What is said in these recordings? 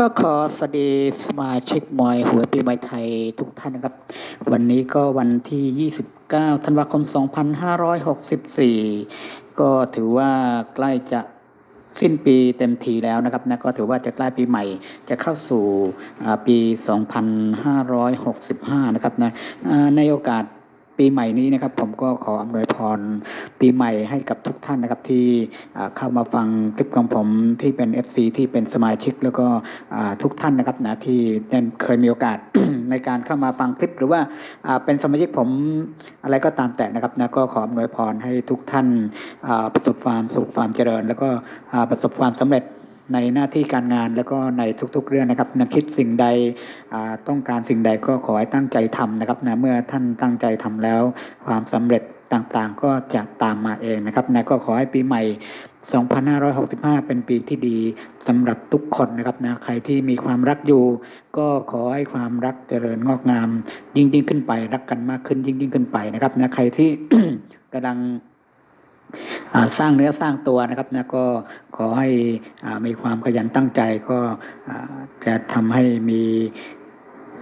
ก็ขอสวัสดีสมาชิกมวยหัวปีใหม่ไทยทุกท่านนะครับ วันนี้ก็วันที่ 29 ธันวาคม 2564 ก็ถือว่าใกล้จะสิ้นปีเต็มทีแล้วนะครับนะก็ถือว่าจะใกล้ปีใหม่จะเข้าสู่ปี 2565 นะครับนะในโอกาส ปีใหม่นี้นะครับผมก็ขออำนวยพรปีใหม่ให้กับทุกท่านนะครับที่เข้ามาฟังคลิปของผมที่เป็น FC ที่เป็นสมาชิกแล้วก็ทุกท่านนะครับนะที่เคยมีโอกาสในการเข้ามาฟังคลิป หรือว่าเป็นสมาชิกผมอะไรก็ตามแต่นะครับนะก็ขออำนวยพรให้ทุกท่านประสบความสุขความเจริญ แล้วก็ประสบความสำเร็จ ในหน้าที่การงานแล้วก็ในทุกๆเรื่องนะครับนะคิดสิ่งใดต้องการสิ่งใดก็ขอให้ตั้งใจทำนะครับนะเมื่อท่านตั้งใจทำแล้ว ความสำเร็จต่างๆ ก็จะตามมาเองนะครับนะก็ขอให้ปีใหม่ 2565 เป็นปีที่ดีสำหรับทุกคนนะครับนะใครที่มีความรักอยู่ ก็ขอให้ความรักเจริญงอกงาม ยิ่งยิ่งขึ้นไปรักกันมากขึ้นยิ่งยิ่งขึ้นไปนะครับนะใครที่กำลัง สร้างเนื้อสร้างตัวนะครับนะก็ขอให้มีความขยันตั้งใจก็จะทำให้มี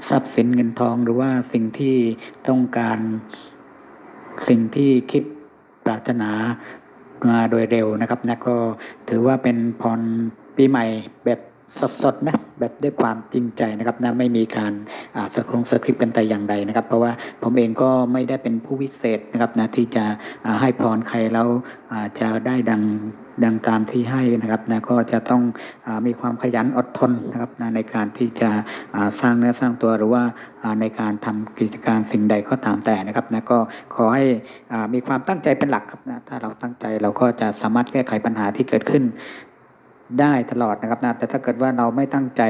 ทรัพย์สินเงินทองหรือว่าสิ่งที่ต้องการสิ่งที่คิดปรารถนามาโดยเร็วนะครับนะก็ถือว่าเป็นพรปีใหม่แบบ สดๆนะแบบด้วยความจริงใจนะครับนะไม่มีการอ่าสครงสคริปต์เป็นแต่อย่างใดนะครับ เพราะว่าผมเองก็ไม่ได้เป็นผู้วิเศษนะครับนะที่จะให้พรใครแล้วจะได้ดังดังตามที่ให้นะครับนะก็จะต้องอมีความขยันอดทนนะครับนะในการที่จะสร้างเนื้อสร้างตัวหรือว่าในการทำกิจการสิ่งใดก็ตามแต่นะครับนะก็ขอให้อ่ามีความตั้งใจเป็นหลักครับนะถ้าเราตั้งใจเราก็จะสามารถแก้ไขปัญหาที่เกิดขึ้น ได้ตลอดนะครับนะแต่ถ้าเกิดว่าเราไม่ตั้งใจ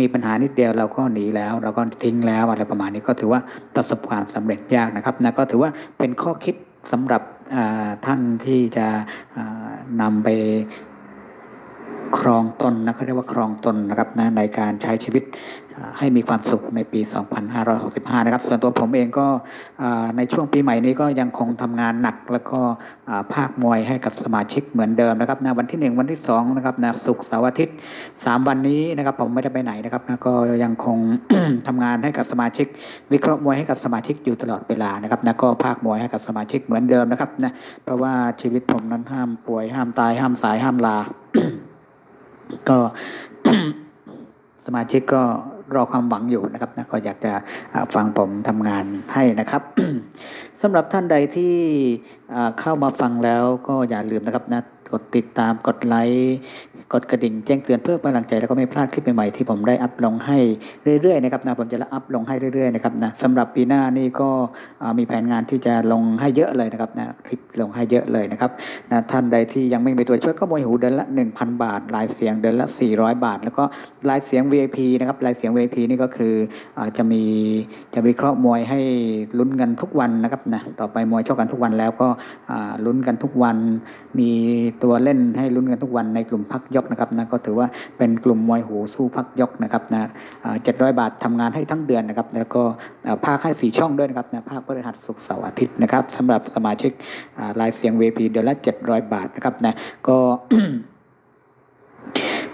มีปัญหานิดเดียวเราก็หนีแล้ว เราก็ทิ้งแล้วอะไรประมาณนี้ก็ถือว่าประสบความสำเร็จยากนะครับนะก็ถือว่าเป็นข้อคิดสำหรับท่านที่จะนำนำไป ครองตนนะเขาเรียกว่าครองตนนะครับนะในการใช้ชีวิตให้มีความสุขในปี 2565 นะครับ ส่วนตัวผมเองก็ในช่วงปีใหม่นี้ก็ยังคงทำงานหนัก แล้วก็ภาคมวยให้กับสมาชิกเหมือนเดิมนะครับนะวันที่หนึ่งวันที่สองนะครับนะศุกร์เสาร์อาทิตย์สามวันนี้นะครับผมไม่ได้ไปไหนนะครับนะก็ยังคงทำงานให้กับสมาชิก วิเคราะห์มวยให้กับสมาชิกอยู่ตลอดเวลานะครับนะก็ภาคมวยให้กับสมาชิกเหมือนเดิมนะครับนะเพราะว่าชีวิตผมนั้นห้ามป่วยห้ามตายห้ามสายห้ามลา ก็สมาชิกก็รอความหวังอยู่นะครับนะก็อยากจะฟังผมทำงานให้นะครับสำหรับท่านใดที่เข้ามาฟังแล้วก็อย่าลืมนะครับนะกดติดตามกดไลค์ กดกระดิ่งแจ้งเตือนเพื่อเป็นกำลังใจแล้วก็ไม่พลาดคลิปใหม่ๆที่ผมได้อัพลงให้เรื่อยๆนะครับนะผมจะอัพลงให้เรื่อยๆนะครับนะสำหรับปีหน้านี่ก็มีแผนงานที่จะลงให้เยอะเลยนะครับนะคลิปลงให้เยอะเลยนะครับนะท่านใดที่ยังไม่มีตัวช่วยก็มวยหูเดือนละ 1,000 บาทลายเสียงเดือนละ 400 บาท แล้วก็ลายเสียง VIP นะครับลายเสียง VIP นี่ก็คืออจะมีจะวิเคราะห์มวยให้ลุ้นกันทุกวันนะครับนะต่อไปมวยชกกันทุกวันแล้วก็ลุ้นกันทุกวัน มีตัวเล่นให้ลุ้นกันทุกวันในกลุ่มพักยกนะครับนะก็ถือว่าเป็นกลุ่มมวยหูสู้พักยกนะครับนะเจ็ดร้อยบาททำงานให้ทั้งเดือนนะครับ แล้วก็ภาคให้สี่ช่องด้วยนะครับนะภาคพฤหัสศุกร์เสาร์อาทิตย์นะครับสำหรับสมาชิกอ่ารายเสียง VIP เดือนละเจ็ดร้อยบาทนะครับนะก็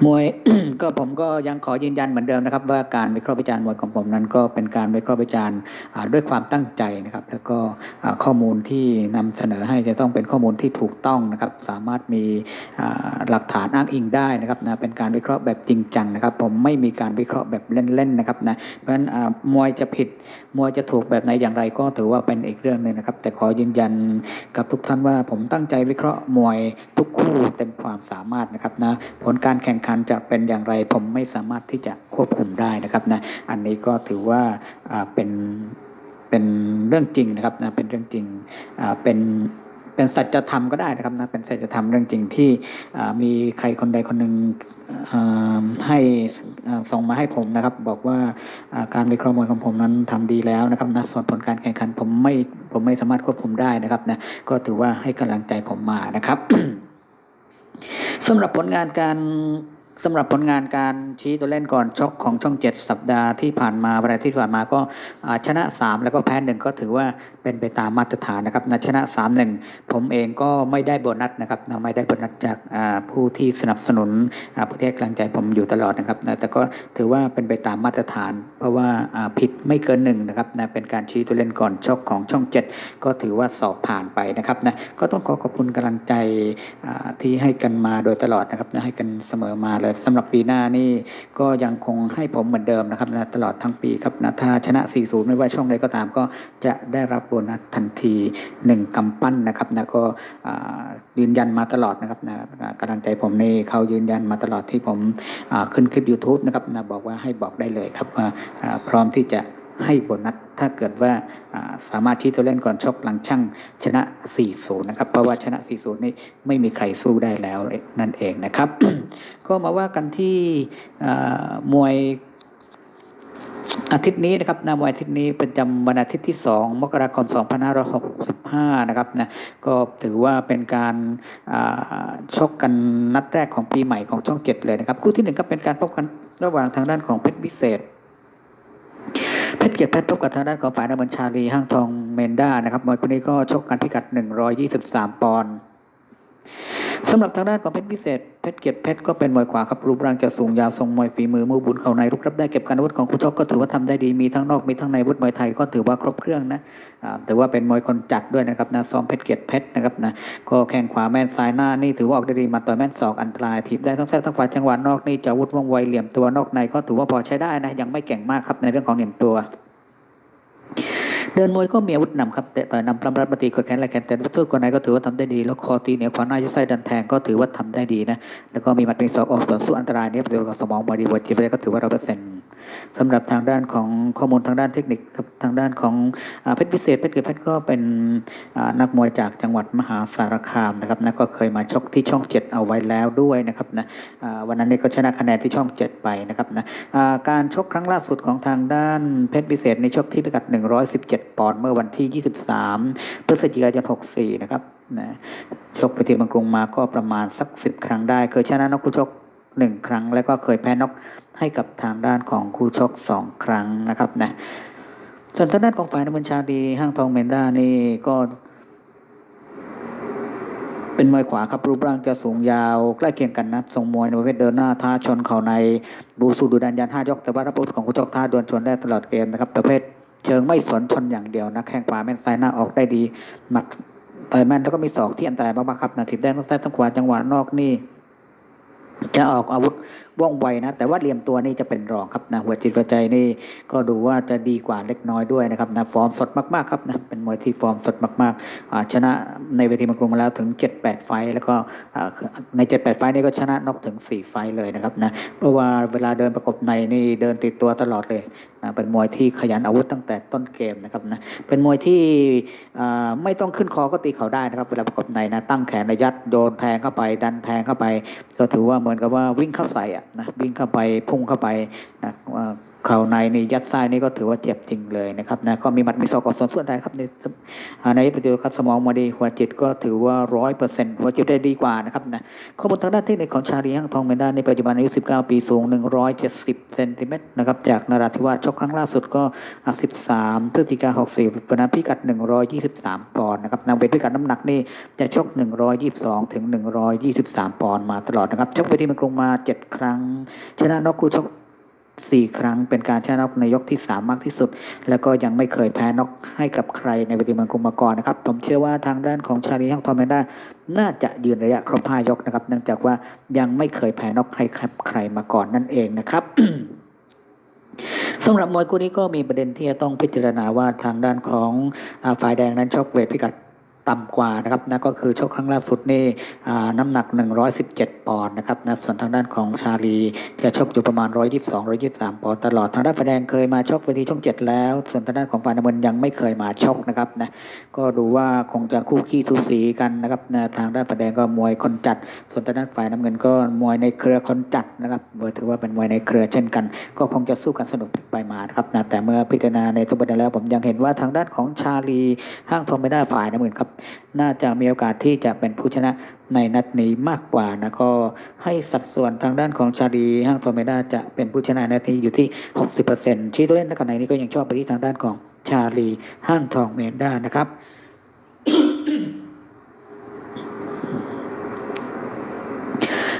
มวยก็ผมก็ยังขอยืนยันเหมือนเดิมนะครับ ว่าการวิเคราะห์วิจารณ์มวยของผมนั้น ก็เป็นการวิเคราะห์วิจารณ์ด้วยความตั้งใจนะครับ แล้วก็ข้อมูลที่นำเสนอให้จะต้องเป็นข้อมูลที่ถูกต้องนะครับ สามารถมีหลักฐานอ้างอิงได้นะครับนะเป็นการวิเคราะห์แบบจริงจังนะครับ ผมไม่มีการวิเคราะห์แบบเล่นๆนะครับนะเพราะฉะนั้นมวยจะผิดมวยจะถูกแบบไหนอย่างไรก็ถือว่าเป็นอีกเรื่องหนึ่งนะครับ แต่ขอยืนยันกับทุกท่านว่าผมตั้งใจวิเคราะห์มวยทุกคู่เต็มความสามารถนะครับนะผลการแข่งขันจะเป็นอย่างไรผมไม่สามารถที่จะควบคุมได้นะครับนะอันนี้ก็ถือว่าเป็นเป็นเรื่องจริงนะครับนะเป็นเรื่องจริงเป็นเป็นสัจธรรมก็ได้นะครับนะเป็นสัจธรรมเรื่องจริงที่มีใครคนใดคนหนึ่งให้ส่งมาให้ผมนะครับ บอกว่าการวิเคราะห์มวยของผมนั้นทำดีแล้วนะครับนะส่วนผลการแข่งขันผมไม่ผมไม่สามารถควบคุมได้นะครับนะก็ถือว่าให้กำลังใจผมมานะครับสำหรับผลงานการ สำหรับผลงานการชี้ตัวเล่นก่อนชกของช่องเจ็ดสัปดาห์ที่ผ่านมาวันอาที่ผ่านมาก็ชนะสามแล้วก็แพ้หนึ่งก็ถือว่าเป็นไปตามมาตรฐานนะครับนะชนะสามหนึ่งผมเองก็ไม่ได้โบนัสนะครับนะไม่ได้โบนัสจากผู้ที่สนับสนุนผู้ที่ให้กำลังใจผมอยู่ตลอดนะครับนะแต่ก็ถือว่าเป็นไปตามมาตรฐาน เพราะว่าผิดไม่เกินหนึ่งนะครับนะเป็นการชี้ตัวเล่นก่อนชกของช่องเจ็ดก็ถือว่าสอบผ่านไปนะครับนะก็ต้องขอขอบคุณกำลังใจที่ให้กันมาโดยตลอดนะครับนะให้กันเสมอมาเลยสำหรับปีหน้านี่ก็ยังคงให้ผมเหมือนเดิมนะครับนะตลอดทั้งปีครับนะถ้าชนะ 40 ไม่ว่าช่องใดก็ตามก็จะได้รับโบนัสทันทีหนึ่งกำปั้นนะครับนะก็ยืนยันมาตลอดนะครับนะกำลังใจผมนี่เขายืนยันมาตลอดที่ผมขึ้นคลิป YouTube นะครับนะบอกว่าให้บอกได้เลยครับว่าพร้อมที่จะ ให้โบนัสถ้าเกิดว่าสามารถที่จะเล่นก่อนชกหลังช่างชนะ 40 นะครับ เพราะว่าชนะ 40 นี่ไม่มีใครสู้ได้แล้วนั่นเองนะครับ ก็มาว่ากันที่มวยอาทิตย์นี้นะครับนามวยอาทิตย์นี้ประจำวันอาทิตย์ที่ 2 มกราคม 2565 นะครับนะก็ถือว่าเป็นการชกกันนัดแรกของปีใหม่ของช่องเจ็ดเลยนะครับ คู่ที่หนึ่งก็เป็นการพบกันระหว่างทางด้านของเพชรวิเศษ เพชรเกียรติเพชรพบกับทางด้านของฝ่ายนบัญชาลีห้างทองเมนด้านะครับมวยคู่นี้ก็ชกกันพิกัด 123 ปอนด์ สำหรับทางด้านของเพชรพิเศษเพชรเกียรติเพชรก็เป็นมวยขวาครับรูปร่างจะสูงยาวทรงมวยฝีมือมือบุญเข่าในรุกรับได้เก็บการอาวุธของคู่ชกก็ถือว่าทำได้ดีมีทั้งนอกมีทั้งในวุธมวยไทยก็ถือว่าครบเครื่องนะถือว่าเป็นมวยคนจัดด้วยนะครับนะซ้อมเพชรเกียรติเพชรนะครับนะก็แข้งขวาแม่นซ้ายหน้านี่ถือว่าออกได้ดีมาต่อยแม่นศอกอันตรายถีบได้ทั้งแท้ทั้งฝ่ายจังหวะนอกนี่จะอาวุธว่องไวเหลี่ยมตัวนอกในก็ถือว่าพอใช้ได้นะยังไม่เก่งมากครับในเรื่องของเหลี่ยมตัว เดินมวยก็มีอาวุธนำครับแต่ต่อยนำปล้ำรัดปฏิกดแขนและแขนแต่วัตถุคนไหนก็ถือว่าทำได้ดี แล้วคอตีเหนียวขวาหน้ายัดไส้ดันแทงก็ถือว่าทำได้ดีนะแล้วก็มีหมัดมีศอกออกสวนสู้อันตรายเนี่ยประโยชน์กับสมองบอดีบอจิตก็ถือว่าเราเปอร์เซ็นต์ สำหรับทางด้านของข้อมูลทางด้านเทคนิคครับทางด้านของอเพชรพิเศษเพชรเกิดเพชรก็เป็นนักมวยจากจังหวัดมหาสารคามนะครับนะก็เคยมาชกที่ช่องเจ็ดเอาไว้แล้วด้วยนะครับนะวันนั้นนี่ก็ชนะคะแนนที่ช่องเจ็ดไปนะครับนะการชกครั้งล่าสุดของทางด้านเพชรพิเศษในชกที่พิกัด 117 ปอนด์เมื่อวันที่ 23 พฤศจิกายน 64 นะครับนะชกไปที่บางกรุงมาก็ประมาณสัก 10 ครั้งได้ เคยชนะนักคู่ชก 1ครั้ง แล้วก็เคยแพ้น็อกให้กับทางด้านของคู่ชก2ครั้งนะครับนะส่วนทางด้านของฝ่ายน้ำมันชาดีห้างทองเมนด้านี่ก็เป็นมวยขวาครับรูปร่างจะสูงยาวใกล้เคียงกันนะทรงมวยในประเภทเดินหน้าท้าชนเข่าในบูสูดูดันยันห้ายกแต่ว่ารับอาวุธของคู่ชกท้าดวลชนได้ตลอดเกมนะครับ ประเภทเชิงไม่สนชนอย่างเดียวนะแข้งขวาแม่นซ้ายหน้าออกได้ดีหมัดต่อยแม่นแล้วก็มีศอกที่อันตรายมากๆครับนะทิบได้ทั้งซ้ายทั้งขวาจังหวะนอกนี่ จะออกอาวุธ ว่องไวนะ แต่ว่าเหลี่ยมตัวนี่จะเป็นรองครับนะหัวจิตหัวใจนี่ก็ดูว่าจะดีกว่าเล็กน้อยด้วยนะครับนะฟอร์มสดมากๆครับนะเป็นมวยที่ฟอร์มสดมากๆชนะในเวทีมังกรมาแล้วถึง 7-8 ไฟแล้วก็ใน 7-8 ไฟนี่ก็ชนะนอกถึง 4 ไฟเลยนะครับนะเพราะว่าเวลาเดินประกบในนี่เดินติดตัวตลอดเลยนะเป็นมวยที่ขยันอาวุธตั้งแต่ต้นเกมนะครับนะเป็นมวยที่ไม่ต้องขึ้นคอก็ตีเขาได้นะครับเวลาประกบในนะตั้งแขนระยัดโดนแทงเข้าไป ดันแทงเข้าไป ก็ถือว่าเหมือนกับว่าวิ่งเข้าใส่อะ นะวิ่งเข้าไปพุ่งเข้าไปนะว่า เข่าในนี่ยัดไส้นี่ก็ถือว่าเจ็บจริงเลยนะครับนะก็มีมัดมีศอกกอดส่วนส่วนใดครับในอาในประเดียวครับสมองมาดีหัวจิตก็ถือว่าร้อยเปอร์เซ็นต์หัวจิตได้ดีกว่านะครับนะข้อมูลทางด้านเทคนิคของชาลีห้างทองเมนด้าในปัจจุบันอายุ19ปีสูง170เจ็ดสิบเซนติเมตรนะครับจากนราธิวาสชกครั้งล่าสุดก็อ่า13พฤศจิกา64เป็นพิกัด123ปอนด์นะครับนำเวทพิกัดน้ำหนักนี่จะชก122ถึง123ปอนด์มาตลอดนะครับชกไปที่เมืองกรุงมา7ครั้งชนะนอกคู่ชก สี่ครั้งเป็นการชนะนอกในยกที่สามมากที่สุด แล้วก็ยังไม่เคยแพ้น็อกให้กับใครในเวทีเมืองกรุงมาก่อนนะครับ ผมเชื่อว่าทางด้านของชาลีฮังทอมเมนด้าน่าจะยืนระยะครบห้ายกนะครับ เนื่องจากว่ายังไม่เคยแพ้น็อกให้กับใครมาก่อนนั่นเองนะครับสำหรับมวยคู่นี้ก็มีประเด็นที่จะต้องพิจารณาว่าทางด้านของฝ่ายแดงนั้นชกเวทพิกัด ต่ำกว่านะครับนะก็คือชกครั้งล่าสุดนี่น้ำหนัก 117 ปอนด์นะครับนะส่วนทางด้านของชาลีจะชกอยู่ประมาณ 122 123 ปอนด์ตลอดทางด้านฝ่ายแดงเคยมาชกเวทีช่องเจ็ดแล้ว ส่วนทางด้านของฝ่ายน้ำเงินยังไม่เคยมาชกนะครับนะก็ดูว่าคงจะคู่ขี้สูสีกันนะครับนะทางด้านฝ่ายแดงก็มวยคนจัด ส่วนทางด้านฝ่ายน้ำเงินก็มวยในเครือคนจัดนะครับโดยถือว่าเป็นมวยในเครือเช่นกัน ก็คงจะสู้กันสนุกไปมาครับนะแต่เมื่อพิจารณาในทุกประเด็นแล้ว ผมยังเห็นว่าทางด้านของชาลีห้างทองไม่ได้ฝ่ายน้ำเงินครับน่าจะมีโอกาสที่จะเป็นผู้ชนะในนัดนี้มากกว่านะก็ให้สัดส่วนทางด้านของชาลีห้างทอมเมดาจะเป็นผู้ชนะในนัดนี้อยู่ที่ 60%ชี้ตัวเล่นในขณะนี้ก็ยังชอบไปที่ทางด้านของชาลีห้างทองเมดานะครับ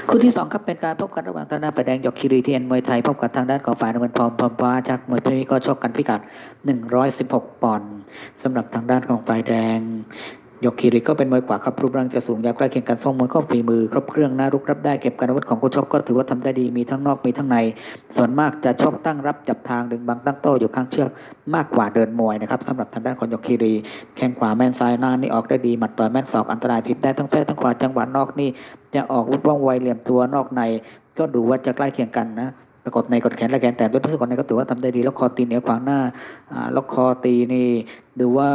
คู่ที่สองครับเป็นการพบกันระหว่างทางด้านฝ่ายแดงยกคิรีทีเอ็นมวยไทยพบกับทางด้านของฝ่ายน้ำเงินพร้อมพร้อมฟ้าจากมวยไทยก็ชกกันพิกัด 116 ปอนด์สำหรับทางด้านของฝ่ายแดง ยกคิริก็เป็นมวยกว่าครับรูปร่างจะสูงยาวใกล้เคียงกันทรงมวยก็ฝีมือ ครบเครื่องน่ารุกรับได้เก็บการอาวุธของคู่ชกก็ถือว่าทำได้ดีมีทั้งนอกมีทั้งใน ส่วนมากจะชกตั้งรับจับทางดึงบังตั้งโต้อยู่ข้างเชือกมากกว่าเดินมวยนะครับสำหรับทางด้านของยกคิรีแข้งขวาแม่นซ้ายหน้านี่ออกได้ดีหมัดต่อยแม่นศอกอันตรายทิศได้ทั้งซ้ายทั้งขวาจังหวะนอกนี่จะออกวุดว่องไวเหลี่ยมตัวนอกใน ก็ดูว่าจะใกล้เคียงกันนะ ประกบในกดแขนและแขนแต่ด้วยทุกคนในก็ถือว่าทำได้ดี แล้วคอตีเหนือขวางหน้าอ่าแล้วคอตีนี่ดูว่า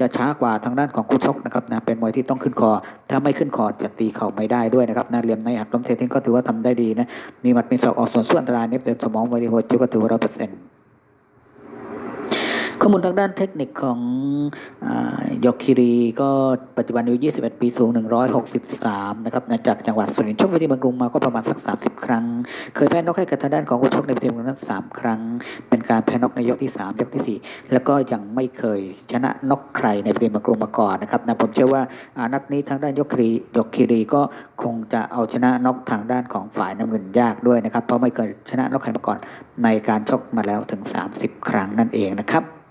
จะช้ากว่าทางด้านของคู่ชกนะครับนะเป็นมวยที่ต้องขึ้นคอ ถ้าไม่ขึ้นคอจะตีเข่าไม่ได้ด้วยนะครับนะเหลี่ยมในหักล้มเททิ้งก็ถือว่าทำได้ดีนะมีหมัดมีศอกออกส่วนส่วนอันตรายเน็บเดินสมองไวดีโหดจิ้วก็ถือว่าร้อยเปอร์เซ็นต์ ข้อมูลทางด้านเทคนิคของอยกคิรีก็ปัจจุบันอายุ 21 ปีสูง 163 นะครับนะจากจังหวัดสุรินทร์ชกเวทีเมืองกรุงมาก็ประมาณสัก 30 ครั้ง เคยแพ้นกให้กับทางด้านของคู่ชกในเวทีเมืองนั้น 3 ครั้ง เป็นการแพ้นกในยกที่ 3 ยกที่ 4 แล้วก็ยังไม่เคยชนะนกใครในเวทีเมืองกรุงมาก่อนนะครับนะผมเชื่อว่านัดนี้ทางด้านยกคิรียกคิรีก็คงจะเอาชนะนกทางด้านของฝ่ายน้ำเงินยากด้วยนะครับเพราะไม่เคยชนะนกใครมาก่อนในการชกมาแล้วถึง 30 ครั้งนั่นเองนะครับ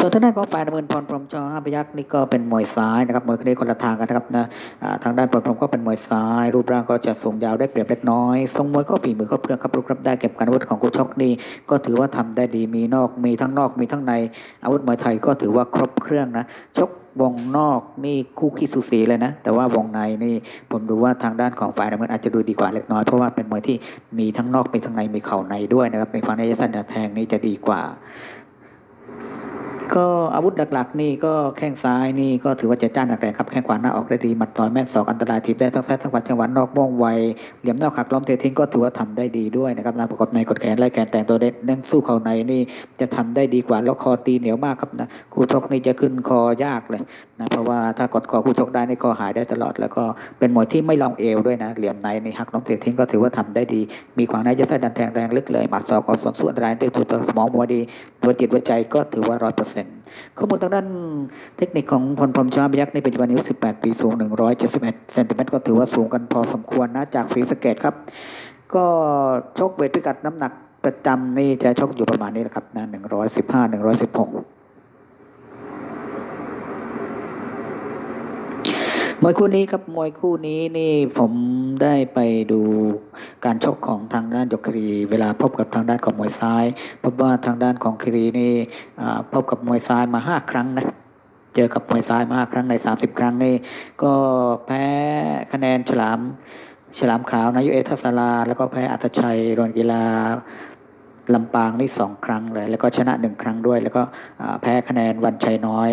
ส่วนทางด้านของฝ่ายน้ำเงินพรพรมจอห้าพยักษ์นี่ก็เป็นมวยซ้ายนะครับมวยคนนี้คนละทางกันนะครับนะทางด้านพรพรมก็เป็นมวยซ้าย รูปร่างก็จะสูงยาวได้เปรียบเล็กน้อยทรงมวยก็ฝีมือก็เพื่องครับรูปรับได้เก็บการอาวุธของคู่ชกนี่ก็ถือว่าทำได้ดีมีนอกมีทั้งนอกมีทั้งในอาวุธมวยไทยก็ถือว่าครบเครื่องนะชกวงนอกนี่คู่ขี้สูสีเลยนะ แต่ว่าวงในนี่ผมดูว่าทางด้านของฝ่ายน้ำเงินอาจจะดูดีกว่าเล็กน้อย เพราะว่าเป็นมวยที่มีทั้งนอกมีทั้งในมีเข่าในด้วยนะครับมีความในยัสันแทงนี่จะดีกว่า ก็อาวุธหลักๆ นี่ก็แข้งซ้ายนี่ก็ถือว่าจะจ้านหนักแรงครับแข้งขวาหน้าออกได้ดีหมัดต่อยแม่นศอกอันตรายทีบได้ทั้งแท้ทั้งหวัดจังหวัดนอกว่องไวเหลี่ยมนอกหักล้อมเททิ้งก็ถือว่าทำได้ดีด้วยนะครับนะประกอบในกดแขนไล่แขนแต่งตัวเด็ดเน้นสู้เข่าในนี่จะทำได้ดีกว่าแล้วคอตีเหนียวมากครับนะคู่ชกนี่จะขึ้นคอยากเลยนะเพราะว่าถ้ากดคอคู่ชกได้นี่คอหายได้ตลอด แล้วก็เป็นมวยที่ไม่ลองเอวด้วยนะเหลี่ยมในนี่หักล้อมเททิ้งก็ถือว่าทำได้ดี มีขวางในจะใส่ดันแทงแรงลึกเลยหมัดศอกอส่วนส่วนอันตรายด้ถูกสมองมวยดีตัวจิตหัวใจก็ถือว่าร้อยเปอร์เซ็นต์ข้อมูลทางด้านเทคนิคของพลพรมชาพยักษ์ในปัจจุบันอายุ18 ปีสูง 171เซนติเมตรก็ถือว่าสูงกันพอสมควรนะจากศรีสะเกดครับ ก็ชกเวทพิกัดน้ำหนักประจำนี่จะชกอยู่ประมาณนี้แหละครับนะ115 116 ม วยคู่นี้ครับมวยคู่นี้นี่ผมได้ไปดูการชกของทางด้านยกครีเวลาพบกับทางด้านของมวยซ้ายพบว่าทางด้านของครีนี่พบกับมวยซ้ายมาห้าครั้งนะเจอกับมวยซ้ายมาห้าครั้งในสามสิบครั้งนี่ก็แพ้คะแนนฉลามฉลามขาวนายุเอทัศลา แล้วก็แพ้อัตชัยรวนกีฬาลำปางนี่สองครั้งเลย แล้วก็ชนะหนึ่งครั้งด้วย แล้วก็แพ้คะแนนวันชัยน้อย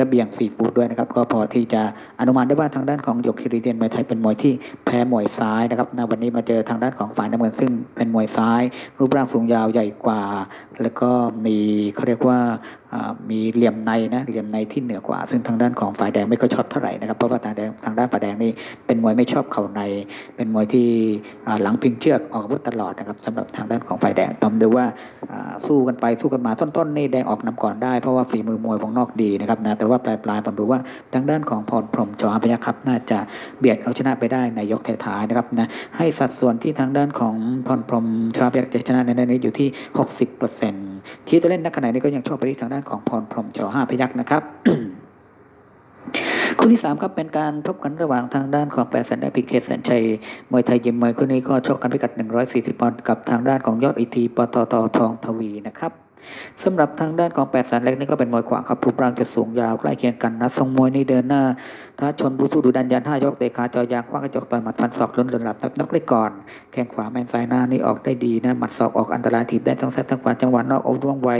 ระเบียงสี่ปูด้วยนะครับ ก็พอที่จะอนุมานได้ว่าทางด้านของหยกคิริเดียนมวยไทยเป็นมวยที่แพ้มวยซ้ายนะครับณวันนี้มาเจอทางด้านของฝ่ายน้ำเงินซึ่งเป็นมวยซ้าย รูปร่างสูงยาวใหญ่กว่า แล้วก็มีเขาเรียกว่า มีเหลี่ยมในนะเหลี่ยมในที่เหนือกว่า ซึ่งทางด้านของฝ่ายแดงไม่ค่อยชอบเท่าไหร่นะครับเพราะว่าทางแดงทางด้านฝ่ายแดงนี่เป็นมวยไม่ชอบเข่าใน เป็นมวยที่หลังพิงเชือกออกอาวุธตลอดนะครับสำหรับทางด้านของฝ่ายแดงผมดูว่าสู้กันไปสู้กันมาต้นๆนี่แดงออกนำก่อนได้เพราะว่าฝีมือมวยวงนอกดีนะครับนะแต่ว่าปลายๆผมดูว่าทางด้านของพรพรมจอพยัคฆ์ครับน่าจะเบียดเอาชนะไปได้ในยกท้ายๆนะครับนะให้สัดส่วนที่ทางด้านของพรพรมจอพยัคฆ์จะชนะในนี้อยู่ที่ 60% ที่ตัวเล่นนักขณะนี้ก็ยังชอบไปที่ทางด้านของพรพรหมจอห้าพยัคฆ์นะครับคู่ที่สามครับเป็นการพบกันระหว่างทางด้านของแปดแสนได้พิเคแสนชัยมวยไทยยิมมวยคู่นี้ก็ชกกันพิกัด 140 ปอนด์กับทางด้านของยอดอีทีปตททองทวีนะครับสำหรับทางด้านของแปดแสนเล็กนี่ก็เป็นมวยขวาครับรูปร่างจะสูงยาวใกล้เคียงกันนะทรงมวยนี่เดินหน้าถ้าชนบูสู้ดูดันยันห้ายกเตะขาจอยางคว้างกระจกต่อยหมัดฟันศอกล้นหลับนับนักเล็กก่อน แข้งขวาแมนซ้ายหน้านี่ออกได้ดีนะหมัดศอกออกอันตรายถีบได้ทั้งซ้ายทั้งขวาจังหวะนอกเอาร่วงไว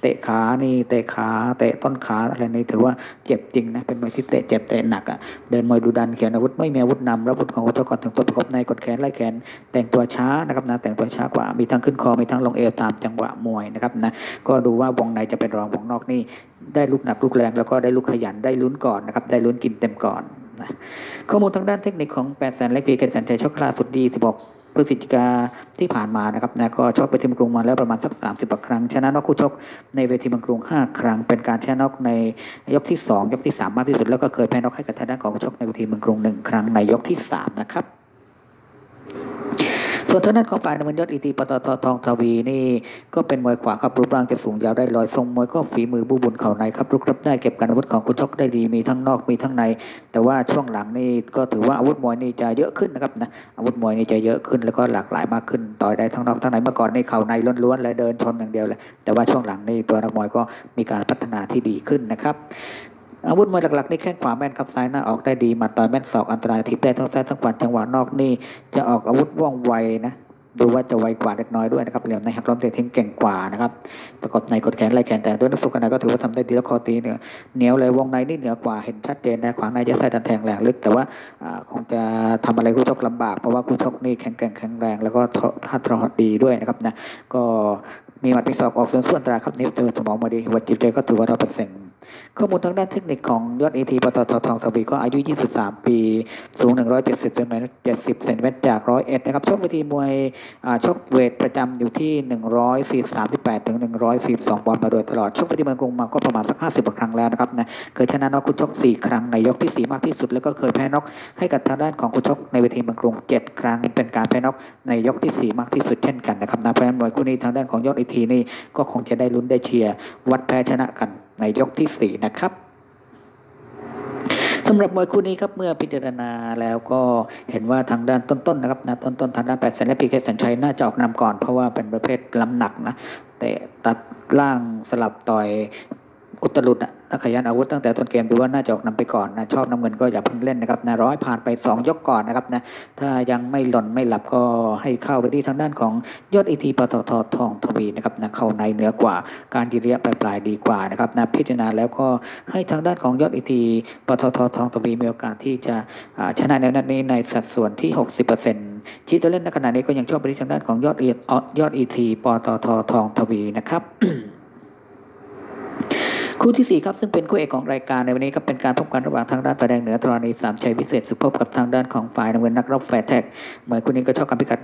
เตะขานี่เตะขาเตะต้นขาอะไรนี่ถือว่าเจ็บจริงนะเป็นมวยที่เตะเจ็บเตะหนักอะเดินมวยดูดันเขียนอาวุธไม่มีอาวุธนำแล้วอาวุธของเขาเจ้าก่อนถึงตัวประกบในกดแขนไล่แขน แต่งตัวช้านะครับนะแต่งตัวช้ากว่ามีทั้งขึ้นคอมีทั้งลงเอวตามจังหวะมวยนะครับนะก็ดูว่าวงในจะเป็นรองวงนอกนี่ ได้ลูกหนักลูกแรง แล้วก็ได้ลูกขยันได้ลุ้นก่อนนะครับ ได้ลุ้นกินเต็มก่อนนะข้อมูลทางด้านเทคนิคของ8แสนเล็กพีเกษสันชัยชกลาสุดดี16พฤศจิกาที่ผ่านมานะครับนะก็ชกไปทีมกรุงมาแล้วประมาณสัก 30กว่าครั้ง ชนะนอกคู่ชกในเวทีเมืองกรุง 5 ครั้ง เป็นการชนะนอกในยกที่ 2 ยกที่ 3 มากที่สุด แล้วก็เคยแพ้นอกให้กับทางด้านของชกในเวทีเมืองกรุงหนึ่งครั้งในยกที่ 3 นะครับ ส่วนทางด้านของฝ่ายน้ำเงินยอดอีทีปตททองทวีนี่ก็เป็นมวยขวาครับรูปร่างจะสูงยาวได้ลอยทรงมวยก็ฝีมือบูบุญเข่าในครับลุกรับได้เก็บการอาวุธของคุณชกได้ดีมีทั้งนอกมีทั้งใน แต่ว่าช่วงหลังนี่ก็ถือว่าอาวุธมวยนี่จะเยอะขึ้นนะครับนะอาวุธมวยนี่จะเยอะขึ้นแล้วก็หลากหลายมากขึ้นต่อยได้ทั้งนอกทั้งในเมื่อก่อนนี่เข่าในล้วนๆและเดินชนอย่างเดียวเลยแต่ว่าช่วงหลังนี่ตัวนักมวยก็มีการพัฒนาที่ดีขึ้นนะครับ อาวุธมวยหลักๆนี่แข้งขวาแม่นครับซ้ายหน้าออกได้ดีมาต่อยแม่นศอกอันตรายทิพได้ทั้งซ้ายทั้งขวาจังหวะนอกนี่จะออกอาวุธว่องไวนะดูว่าจะไวกว่าเล็กน้อยด้วยนะครับเหลี่ยมในหักล้มเตะทิ้งเก่งกว่านะครับประกอบในกดแขนไล่แขนแต่ด้วยนักสู้กันในก็ถือว่าทำได้ดีแล้วคอตีเหนี่ยเหนียวเลยวงในนี่เหนือกว่าเห็นชัดเจนนะขวางในจะใส่ดันแทงแรงลึก แต่ว่าคงจะทำอะไรคู่ชกลำบากเพราะว่าคู่ชกนี่แข็งแกร่งแข็งแรงแล้วก็ท่าทรหดดีด้วยนะครับนะก็มีหมัดมีศอกออกส่วนส่วนตราครับนิ้วเจอสมองมาดีหัวจิตใจก็ถือว่าเราเปอร์เซ็น ข้อมูลทางด้านเทคนิคของยอดเอทีปตททองทวีก็อายุ 23 ปี สูง 170เซนติเมตร70เซนติเมตรจากร้อยเอ็ดนะครับชกเวทีมวยชกเวทประจำอยู่ที่ 138 ถึง 142ปอนด์มาโดยตลอดชกเวทีเมืองกรุงมาก็ประมาณสัก 50 ครั้งแล้วนะครับนะเคยชนะน็อกคุณชก 4 ครั้งในยกที่ 4 มากที่สุด แล้วก็เคยแพ้น็อกให้กับทางด้านของคุณชกในเวทีเมืองกรุง 7 ครั้ง เป็นการแพ้น็อกในยกทีสี่4 มากที่สุดเช่นกันนะครับนะเพราะฉะนั้นมวยคู่นี้ทางด้านของยอดเอทีนี่ก็คงจะได้ลุ้นได้เชียร์วัดแพ้ชนะกัน ในยกที่สี่นะครับสำหรับมวยคู่นี้ครับเมื่อพิจารณาแล้วก็เห็นว่าทางด้านต้นๆนะครับนะต้นๆทางด้านแปดแสนและพีเคสัญชัยน่าจะออกนำก่อนเพราะว่าเป็นประเภทล้ำหนักนะแต่ตัดล่างสลับต่อย อุตลุดนะขยันอาวุธตั้งแต่ต้นเกมดูว่าน่าจะออกนำไปก่อนนะชอบน้ำเงินก็อย่าเพิ่งเล่นนะครับนะร้อยผ่านไปสองยกก่อนนะครับนะถ้ายังไม่หล่นไม่หลับก็ให้เข้าไปที่ทางด้านของยอดอีทีปตททองทวีนะครับนะเข้าในเหนือกว่าการยืนระยปลายๆดีกว่านะครับนะพิจารณาแล้วก็ให้ทางด้านของยอดอีทีปตททองทวีมีโอกาสที่จะชนะในนัดนี้ในสัดส่วนที่ 60%ที่ตัวเล่นในขณะนี้ก็ยังชอบไปที่ทางด้านของยอดเอียอดอีทีปตททองทวีนะครับ คู่ที่สี่ครับ ซึ่งเป็นคู่เอกของรายการในวันนี้ครับเป็นการพบกันระหว่างทางด้านฝ่ายแดงเหนือตรณีสามชัยวิเศษ สุภพกับทางด้านของฝ่ายน้ำเงินนักรบแฟร์แท็กเหมวยคู่นี้ก็ชอบกันพิกัด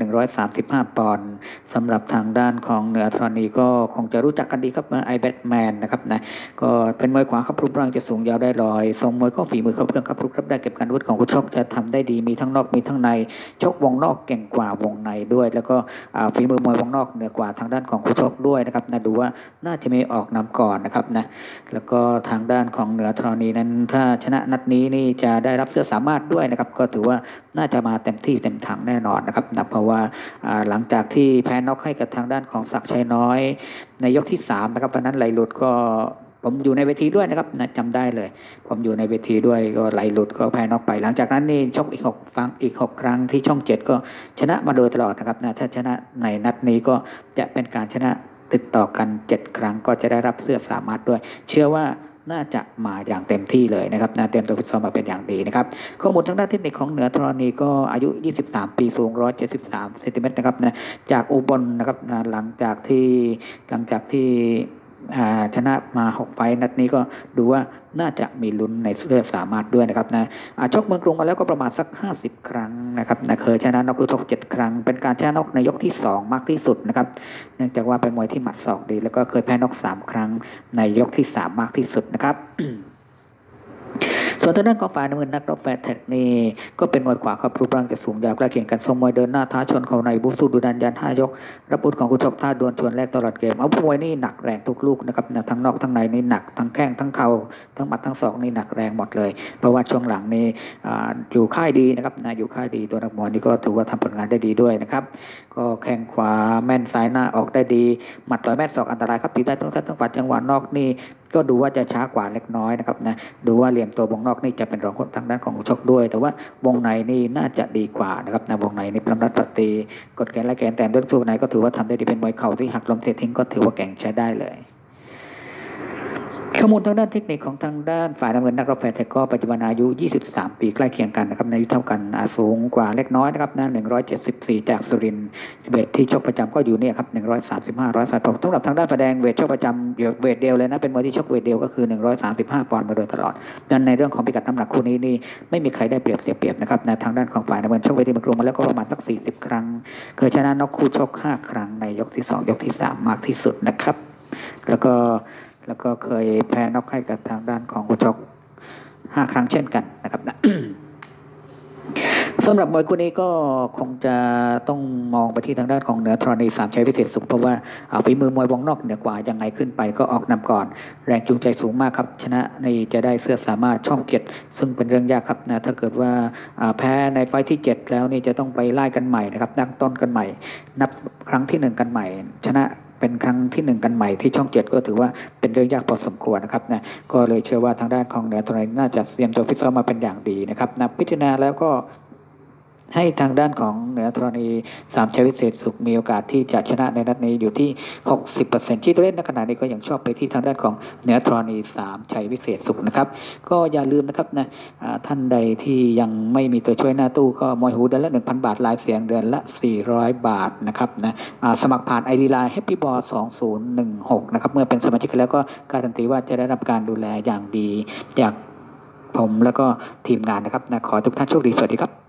135 ปอนด์สำหรับทางด้านของเหนือตรณีก็คงจะรู้จักกันดีครับไอแบทแมนนะครับนะก็เป็นมวยขวาครับรูปร่างจะสูงยาวได้ลอยทรงมวยก็ฝีมือเขาเพื่องครับรูปรับได้เก็บการอาวุธของผู้ชกจะทำได้ดีมีทั้งนอกมีทั้งในชกวงนอกเก่งกว่าวงในด้วย แล้วก็ฝีมือมวยวงนอกเหนือกว่าทางด้านของคู่ชกด้วยนะครับนะดูว่าน่าจะมีออกนำก่อนนะครับนะแล้วก็ทางด้านของเหนือธรณีนั้น ถ้าชนะนัดนี้นี่จะได้รับเสื้อสามารถด้วยนะครับ ก็ถือว่าน่าจะมาเต็มที่เต็มถังแน่นอนนะครับนะเพราะว่าหลังจากที่แพ้น็อกให้กับทางด้านของศักชัยน้อย ในยกที่สามนะครับวันนั้นไหลหลุดก็ผมอยู่ในเวทีด้วยนะครับนะจำได้เลย ผมอยู่ในเวทีด้วยก็ไหลหลุดก็แพ้น็อกไป หลังจากนั้นนี่ชกอีกหกฟังอีกหกครั้งที่ช่องเจ็ดก็ชนะมาโดยตลอดนะครับนะถ้าชนะในนัดนี้ก็จะเป็นการชนะ ติดต่อกันเจ็ดครั้งก็จะได้รับเสื้อสามารถด้วย เชื่อว่าน่าจะมาอย่างเต็มที่เลยนะครับนะเตรียมตัวฝึกซ้อมมาเป็นอย่างดีนะครับ ข้อมูลทางด้านเทคนิคของเหนือธรณีก็อายุ 23 ปีสูง 173เซนติเมตรนะครับนะจากอุบลนะครับนะหลังจากที่หลังจากที่ ชนะมา 6 ไฟนัดนี้ก็ดูว่าน่าจะมีลุ้นในเรื่อสามารถด้วยนะครับนะชกเมืองกรุงมาแล้วก็ประมาณสัก 50 ครั้งนะครับนะเคยชนะนอกคู่ชก7ครั้ง เป็นการชนะนอกในยกที่ 2 มากที่สุดนะครับ เนื่องจากว่าเป็นมวยที่หมัดศอกดี แล้วก็เคยแพ้นอกสามครั้งในยกที่สามมากที่สุดนะครับ ส่วนทางด้านของฝ่ายน้ำเงินนักรบแฟร์แท็กนี่ก็เป็นมวยขวาครับรูปร่างจะสูงยาวกล้เคียงกันทรงมวยเดินหน้าท้าชนเขาในบุกสู้ดูดันยันห้ายกรับบุญของคุณชกท่าดวลชวนแรกตลอดเกมเอามวยนี่หนักแรงทุกลูกนะครับนะทั้งนอกทั้งในนี่หนักทั้งแข้งทั้งเข่าทั้งหมัดทั้งศอกนี่หนักแรงหมดเลย เพราะว่าช่วงหลังนี่ออยู่ค่ายดีนะครับนะอยู่ค่ายดีตัวนักมวยนี่ก็ถือว่าทำผลงานได้ดีด้วยนะครับ ก็แข้งขวาแม่นซ้ายหน้าออกได้ดีหมัดต่อยแม่นศอกอันตรายครับตีได้ทั้งซ้ายทั้งขวาจังหวะนอกนี่ก็ดูว่าจะช้ากว่าเล็กน้อยนะครับนะดูว่าเหลี่ยมตัววงนอกนี่จะเป็นรองคนทางด้านของชกด้วย แต่ว่าวงในนี่น่าจะดีกว่านะครับนะวงในนี่พลัมรัตตีกดแกนและแกนแต่เรื่องสู้ในก็ถือว่าทำได้ดีเป็นมวยเข่าที่หักลมเททิ้งก็ถือว่าแก่งใช้ได้เลย ข้อมูลทางด้านเทคนิคของทางด้านฝ่ายน้ำเงินนักรบแฟร์ไทยก็ปัจจุบันอายุ 23 ปีใกล้เคียงกันนะครับในอายุเท่ากันอาสูงกว่าเล็กน้อยนะครับนะ174 จากสุรินทร์เวทที่ชกประจำก็อยู่เนี่ยครับ 135 100สายผมสำหรับทางด้านฝ่ายแดงเวทชกประจำเวทเดียวเลยนะเป็นมวยที่ชกเวทเดียวก็คือ 135 ปอนด์มาโดยตลอดดังนั้นในเรื่องของพิกัดน้ำหนักคู่นี้นี่ไม่มีใครได้เปรียบเสียเปรียบนะครับนะทางด้านของฝ่ายน้ำเงินชกเวทีมากรุงมาแล้วก็ประมาณสัก 40 ครั้ง เคยชนะนอกคู่ชก 5 ครั้งในยกที่ 2 ยกที่ 3 มากที่สุดนะครับ แล้วก็ แล้วก็เคยแพ้นอกให้กับทางด้านของคู่ชก5ครั้งเช่นกันนะครับนะสำหรับมวยคู่นี้ก็คงจะต้องมองไปที่ทางด้านของเหนือธรณีสามชัยพิเศษสุขเพราะว่าอ่าฝีมือมวยวงนอกเหนือกว่ายังไงขึ้นไปก็ออกนำก่อน แรงจูงใจสูงมากครับ ชนะในจะได้เสื้อสามารถช่องเจ็ดซึ่งเป็นเรื่องยากครับนะถ้าเกิดว่าแพ้ในไฟที่เจ็ดแล้วนี่จะต้องไปไล่กันใหม่นะครับตั้งต้นกันใหม่ นับครั้งที่หนึ่งกันใหม่ ชนะ เป็นครั้งที่หนึ่งกันใหม่ที่ช่องเจ็ดก็ถือว่าเป็นเรื่องยากพอสมควรนะครับนะก็เลยเชื่อว่าทางด้านของเหนือธรณีน่าจะเตรียมตัวฟิตซ้อมมาเป็นอย่างดีนะครับนะพิจารณาแล้วก็ ให้ทางด้านของเหนือธรณีสามชัยวิเศษสุขมีโอกาสที่จะชนะในนัดนี้อยู่ที่ 60%ที่ตัวเล่นในขณะนี้ก็ยังชอบไปที่ทางด้านของเหนือธรณีสามชัยวิเศษสุขนะครับ ก็อย่าลืมนะครับนะท่านใดที่ยังไม่มีตัวช่วยหน้าตู้ก็มอยหูเดือนละ 1,000 บาทลายเสียงเดือนละ 400 บาทนะครับนะสมัครผ่านไอดีไลน์ Happy Ball 2016 นะครับ เมื่อเป็นสมาชิกแล้วก็การันตีว่าจะได้รับการดูแลอย่างดีจากผมแล้วก็ทีมงานนะครับนะขอทุกท่านโชคดีสวัสดีครับ